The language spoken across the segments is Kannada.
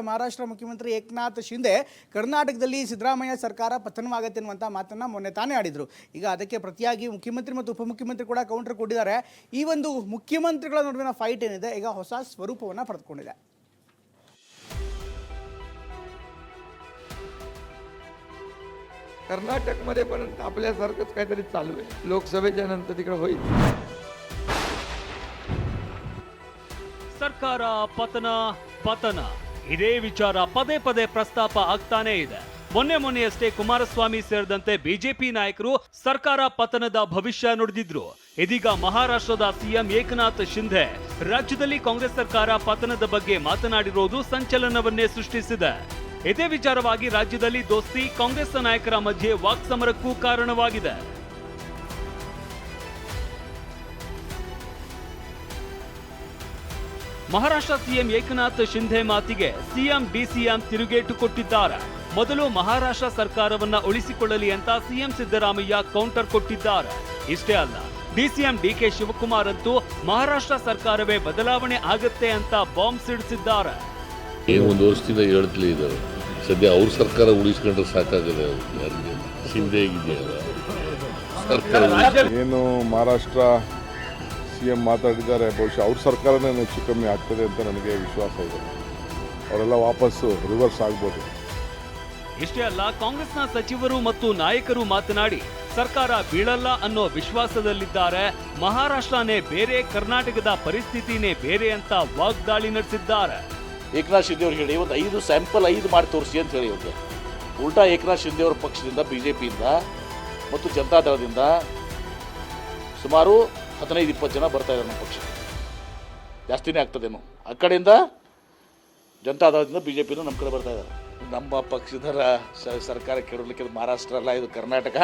ಮಹಾರಾಷ್ಟ್ರ ಮುಖ್ಯಮಂತ್ರಿ ಏಕನಾಥ್ ಶಿಂದೆ ಕರ್ನಾಟಕದಲ್ಲಿ ಸಿದ್ದರಾಮಯ್ಯ ಸರ್ಕಾರ ಪತನವಾಗತ್ತೆ ಅನ್ನುವಂಥ ಮಾತನ್ನ ಮೊನ್ನೆ ತಾನೇ ಆಡಿದ್ರು ಈಗ ಅದಕ್ಕೆ ಪ್ರತಿಯಾಗಿ ಮುಖ್ಯಮಂತ್ರಿ ಮತ್ತು ಉಪಮುಖ್ಯಮಂತ್ರಿ ಕೂಡ ಕೌಂಟರ್ ಕೊಟ್ಟಿದ್ದಾರೆ ಈ ಒಂದು ಮುಖ್ಯಮಂತ್ರಿಗಳ ನಡುವಿನ ಫೈಟ್ ಏನಿದೆ ಈಗ ಹೊಸ ಸ್ವರೂಪವನ್ನು ಪಡೆದುಕೊಂಡಿದೆ कर्नाटकमध्ये पण आपल्यासारखंच काहीतरी चालू आहे लोकसभेच्या नंतर तिकडे होईल ಸರ್ಕಾರ ಪತನ ಪತನ ಇದೇ ವಿಚಾರ ಪದೇ ಪದೇ ಪ್ರಸ್ತಾಪ ಆಗ್ತಾನೇ ಇದೆ. ಮೊನ್ನೆ ಮೊನ್ನೆಯಷ್ಟೇ ಕುಮಾರಸ್ವಾಮಿ ಸೇರಿದಂತೆ ಬಿಜೆಪಿ ನಾಯಕರು ಸರ್ಕಾರ ಪತನದ ಭವಿಷ್ಯ ನುಡಿದಿದ್ರು. ಇದೀಗ ಮಹಾರಾಷ್ಟ್ರದ ಸಿಎಂ ಏಕನಾಥ್ ಶಿಂಧೆ ರಾಜ್ಯದಲ್ಲಿ ಕಾಂಗ್ರೆಸ್ ಸರ್ಕಾರ ಪತನದ ಬಗ್ಗೆ ಮಾತನಾಡಿರೋದು ಸಂಚಲನವನ್ನೇ ಸೃಷ್ಟಿಸಿದೆ. ಇದೇ ವಿಚಾರವಾಗಿ ರಾಜ್ಯದಲ್ಲಿ ದೋಸ್ತಿ ಕಾಂಗ್ರೆಸ್ ನಾಯಕರ ಮಧ್ಯೆ ವಾಕ್ಸಮರಕ್ಕೂ ಕಾರಣವಾಗಿದೆ. ಮಹಾರಾಷ್ಟ್ರ ಸಿಎಂ ಏಕನಾಥ್ ಶಿಂಧೆ ಮಾತಿಗೆ ಸಿಎಂ ಡಿಸಿಎಂ ತಿರುಗೇಟು ಕೊಟ್ಟಿದ್ದಾರೆ. ಮೊದಲು ಮಹಾರಾಷ್ಟ್ರ ಸರ್ಕಾರವನ್ನ ಉಳಿಸಿಕೊಳ್ಳಲಿ ಅಂತ ಸಿಎಂ ಸಿದ್ದರಾಮಯ್ಯ ಕೌಂಟರ್ ಕೊಟ್ಟಿದ್ದಾರೆ. ಇಷ್ಟೇ ಅಲ್ಲ ಡಿಸಿಎಂ ಡಿಕೆ ಶಿವಕುಮಾರ್ ಅಂತೂ ಮಹಾರಾಷ್ಟ್ರ ಸರ್ಕಾರವೇ ಬದಲಾವಣೆ ಆಗತ್ತೆ ಅಂತ ಬಾಂಬ್ ಸಿಡಿಸಿದ್ದಾರೆ. ಏನು ಒಂದು ವರ್ಷದಿಂದ ಹೇಳ್ತಲೇ ಇದ್ದಾರೆ ಸದ್ಯ ಅವ್ರ ಸರ್ಕಾರ ಉಳಿಸ್ಕೊಂಡ್ರೆ ಸಾಕಾಗದೆ ಆಗಿದೆಯಲ್ಲ ಏನು ಮಹಾರಾಷ್ಟ್ರ ಸಿ ಎಂ ಮಾತಾಡಿದ್ದಾರೆ ಬಹುಶಃ ಅವ್ರ ಸರ್ಕಾರನೇ ಹೆಚ್ಚು ಕಮ್ಮಿ ಆಗ್ತದೆ ಅಂತ ನನಗೆ ವಿಶ್ವಾಸ ಇದೆ. ಅವರೆಲ್ಲ ವಾಪಸ್ಸು ರಿವರ್ಸ್ ಆಗ್ಬೋದು. ಇಷ್ಟೇ ಅಲ್ಲ ಕಾಂಗ್ರೆಸ್ನ ಸಚಿವರು ಮತ್ತು ನಾಯಕರು ಮಾತನಾಡಿ ಸರ್ಕಾರ ಬೀಳಲ್ಲ ಅನ್ನೋ ವಿಶ್ವಾಸದಲ್ಲಿದ್ದಾರೆ. ಮಹಾರಾಷ್ಟ್ರನೇ ಬೇರೆ ಕರ್ನಾಟಕದ ಪರಿಸ್ಥಿತಿನೇ ಬೇರೆ ಅಂತ ವಾಗ್ದಾಳಿ ನಡೆಸಿದ್ದಾರೆ. ಏಕನಾಥ್ ಶಿಂದೆ ಅವ್ರು ಹೇಳಿ ಒಂದು ಐದು ಸ್ಯಾಂಪಲ್ ಐದು ಮಾಡಿ ತೋರಿಸಿ ಅಂತ ಹೇಳಿ ಅವ್ರಿಗೆ ಉಲ್ಟಾ ಏಕನಾಥ್ ಶಿಂದೆ ಅವರ ಪಕ್ಷದಿಂದ ಬಿ ಜೆ ಪಿಯಿಂದ ಮತ್ತು ಜನತಾದಳದಿಂದ ಸುಮಾರು ಹದಿನೈದು ಇಪ್ಪತ್ತು ಜನ ಬರ್ತಾ ಇದ್ದಾರೆ ನಮ್ಮ ಪಕ್ಷ. ಜಾಸ್ತಿನೇ ಆಗ್ತದೇನೋ. ಆ ಕಡೆಯಿಂದ ಜನತಾದಳದಿಂದ ಬಿ ಜೆ ಪಿನೂ ನಮ್ಮ ಕಡೆ ಬರ್ತಾ ಇದ್ದಾರೆ. ನಮ್ಮ ಪಕ್ಷದರ ಸ- ಸರ್ಕಾರ ಕೆಡಲಿಕ್ಕೆ ಇದು ಮಹಾರಾಷ್ಟ್ರ ಅಲ್ಲ ಇದು ಕರ್ನಾಟಕ.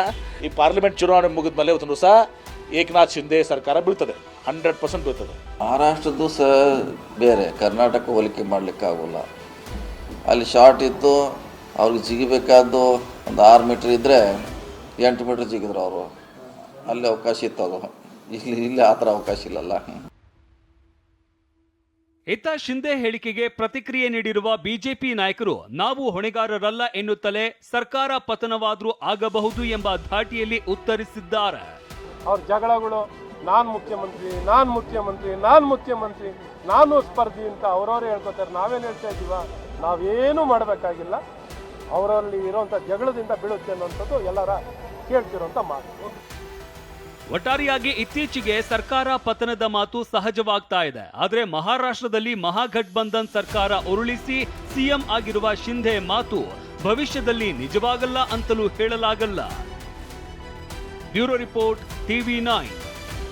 ಈ ಪಾರ್ಲಿಮೆಂಟ್ ಚುನಾವಣೆ ಮುಗಿದ ಮೇಲೆ ಒಂದು ಸಹ ಏಕನಾಥ್ ಶಿಂದೆ ಸರ್ಕಾರ ಬೀಳ್ತದೆ. ಹಂಡ್ರೆಡ್ ಪರ್ಸೆಂಟ್ ಬೀಳ್ತದೆ. ಮಹಾರಾಷ್ಟ್ರದ್ದು ಸಹ ಬೇರೆ. ಕರ್ನಾಟಕ ಹೋಲಿಕೆ ಮಾಡಲಿಕ್ಕೆ ಆಗೋಲ್ಲ. ಅಲ್ಲಿ ಶಾರ್ಟ್ ಇತ್ತು ಅವ್ರಿಗೆ ಜಿಗಿಬೇಕಾದ್ದು ಒಂದು ಆರು ಮೀಟ್ರ್ ಇದ್ದರೆ ಎಂಟು ಮೀಟ್ರ್ ಜಿಗಿದ್ರು ಅವರು. ಅಲ್ಲಿ ಅವಕಾಶ ಇತ್ತು ಅದು. ಇಲ್ಲಿ ಇಲ್ಲಿ ಆ ಥರ ಅವಕಾಶ ಇಲ್ಲಲ್ಲ. ಇತ್ತ ಶಿಂದೆ ಹೇಳಿಕೆಗೆ ಪ್ರತಿಕ್ರಿಯೆ ನೀಡಿರುವ ಬಿಜೆಪಿ ನಾಯಕರು ನಾವು ಹೊಣೆಗಾರರಲ್ಲ ಎನ್ನುತ್ತಲೇ ಸರ್ಕಾರ ಪತನವಾದರೂ ಆಗಬಹುದು ಎಂಬ ಧಾಟಿಯಲ್ಲಿ ಉತ್ತರಿಸಿದ್ದಾರೆ. ಅವ್ರ ಜಗಳಗಳು ನಾನು ಮುಖ್ಯಮಂತ್ರಿ ನಾನು ಮುಖ್ಯಮಂತ್ರಿ ನಾನು ಮುಖ್ಯಮಂತ್ರಿ ನಾನು ಸ್ಪರ್ಧಿ ಅಂತ ಅವರವರೇ ಹೇಳ್ಕೊತಾರೆ. ನಾವೇನು ಹೇಳ್ತಾ ಇದ್ದೀವ? ನಾವೇನು ಮಾಡಬೇಕಾಗಿಲ್ಲ. ಅವರಲ್ಲಿ ಇರುವಂತ ಜಗಳದಿಂದ ಬೀಳುತ್ತೆ ಅನ್ನುವಂಥದ್ದು ಎಲ್ಲರ ಕೇಳ್ತಿರೋಂಥ ಮಾತು. ಒಟ್ಟಾರೆಯಾಗಿ ಇತ್ತೀಚೆಗೆ ಸರ್ಕಾರ ಪತನದ ಮಾತು ಸಹಜವಾಗ್ತಾ ಇದೆ. ಆದರೆ ಮಹಾರಾಷ್ಟ್ರದಲ್ಲಿ ಮಹಾಗಠಬಂಧನ್ ಸರ್ಕಾರ ಉರುಳಿಸಿ ಸಿಎಂ ಆಗಿರುವ ಶಿಂಧೆ ಮಾತು ಭವಿಷ್ಯದಲ್ಲಿ ನಿಜವಾಗಲ್ಲ ಅಂತಲೂ ಹೇಳಲಾಗಲ್ಲ. Bureau report, TV nine.